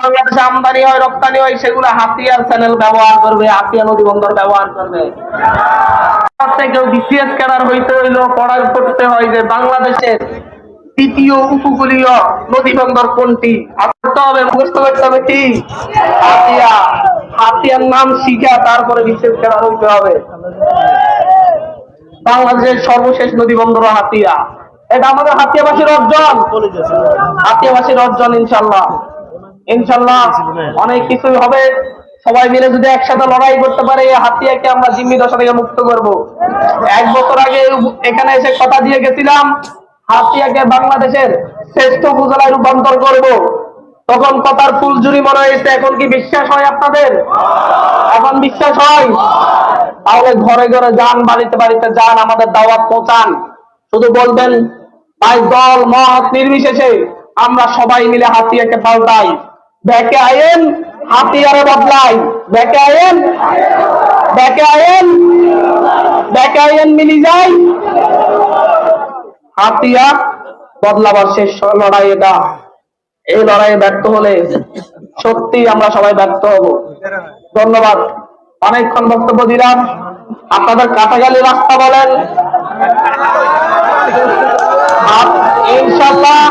বাংলাদেশে আমদানি হয়, রপ্তানি হয়, সেগুলো হাতিয়ার চ্যানেল ব্যবহার করবে হাতিয়া নদী বন্দর ব্যবহার করবে। কেউ বিসিএস হইতে পড়ার করতে হয় যে বাংলাদেশের তৃতীয় উপকূলীয় নদী বন্দর কোনটি? করতে হবে, মুখস্থ করতে হবে কি? হাতিয়া হাতিয়ার নাম শিখা, তারপরে বিসিএস হইতে হবে। বাংলাদেশের সর্বশেষ নদী বন্দর হাতিয়া এটা আমাদের হাতিয়াবাসীর অর্জন। হাতিয়াবাসীর অর্জন ইনশাল্লাহ ইনশাল্লাহ অনেক কিছুই হবে। সবাই মিলে যদি একসাথে লড়াই করতে পারে হাতিয়াকে আমরা জিম্মি দশা থেকে মুক্ত করব। এক বছর আগে এখানে এসে কথা দিয়ে গেছিলাম হাতিয়াকে বাংলাদেশের শ্রেষ্ঠ উপজেলায় রূপান্তর করব। তখন কথার ফুলঝুরি মনে হয়েছে, এখন কি বিশ্বাস হয় আপনাদের? এখন বিশ্বাস হয়? তাহলে ঘরে ঘরে যান, বাড়িতে বাড়িতে যান, আমাদের দাওয়াত পৌঁছান। শুধু বলবেন, ভাই, দল, মত নির্বিশেষে আমরা সবাই মিলে হাতিয়াকে পাল্টাই। ব্যাকে আয়েন, হাতিয়ারে বদলাই। ব্যাকে আয়েন ব্যাকে আয়েন ব্যাকে আয়েন মিলি যাই হাতিয়া বদলাবার শেষ লড়াই এটা এই লড়াইয়ে ব্যর্থ হলে সত্যি আমরা সবাই ব্যর্থ হব। ধন্যবাদ। অনেকক্ষণ বক্তব্য দিলাম। আপনাদের কাটাগালি রাস্তা বলেন। ইনশাল্লাহ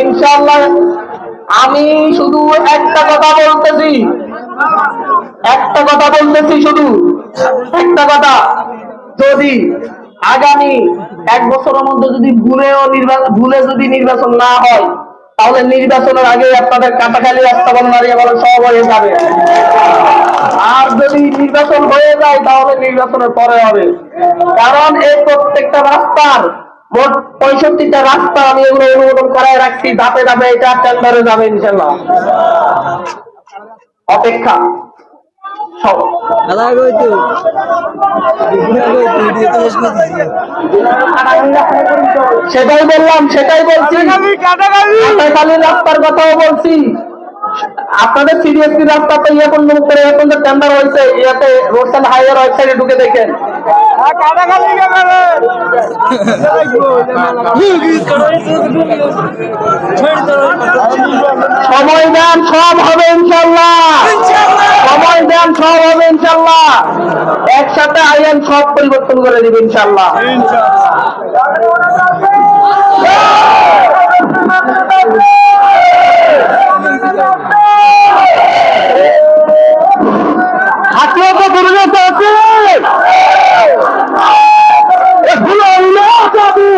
ইনশাল্লাহ আমি শুধু একটা কথা বলতেছি। একটা কথা বলতেছি শুধু। একটা কথা। যদি আগামী এক বছরের মধ্যে যদি ভুলেও নির্বাচন ভুলে যদি নির্বাচন না হয়, তাহলে নির্বাচনের আগে আপনাদের কাটাখালি রাস্তা বলেন আর বলেন সব হয়ে যাবে। আর যদি নির্বাচন হয়ে যায়, তাহলে নির্বাচনের পরে হবে। কারণ এই প্রত্যেকটা রাস্তার মোট পঁয়ষট্টিটা রাস্তা আমি এগুলো অনুমোদন করায় রাখছি। ধাপে ধাপে এটা টেন্ডারে যাবে ইনশাল্লাহ অপেক্ষা। সেটাই বললাম, সেটাই বলছি। রাস্তার কথাও বলছি। আপনাদের সিরিয়াসলি রাস্তা তো কোন করে এখন তো টেন্ডার হয়েছে ইয়াতে রোডসাল হাইওয়ে ওয়েবসাইটে ঢুকে দেখেন। সময় দেন সব হবে ইনশাল্লাহ সময় দেন সব হবে ইনশাল্লাহ একসাথে আইন সব পরিবর্তন করে দিবে ইনশাল্লাহ হাতিয়ে তো দুর্গত আছে এগুলো হইল যাবি।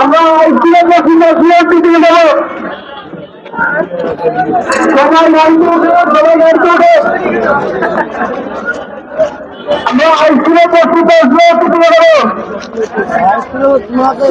আমরা স্কুলে বসি না স্কুলে দেবো গাড়িতে উঠে আমরা স্কুলে বসি তো স্কুলে টিফিন দেবো তোমাকে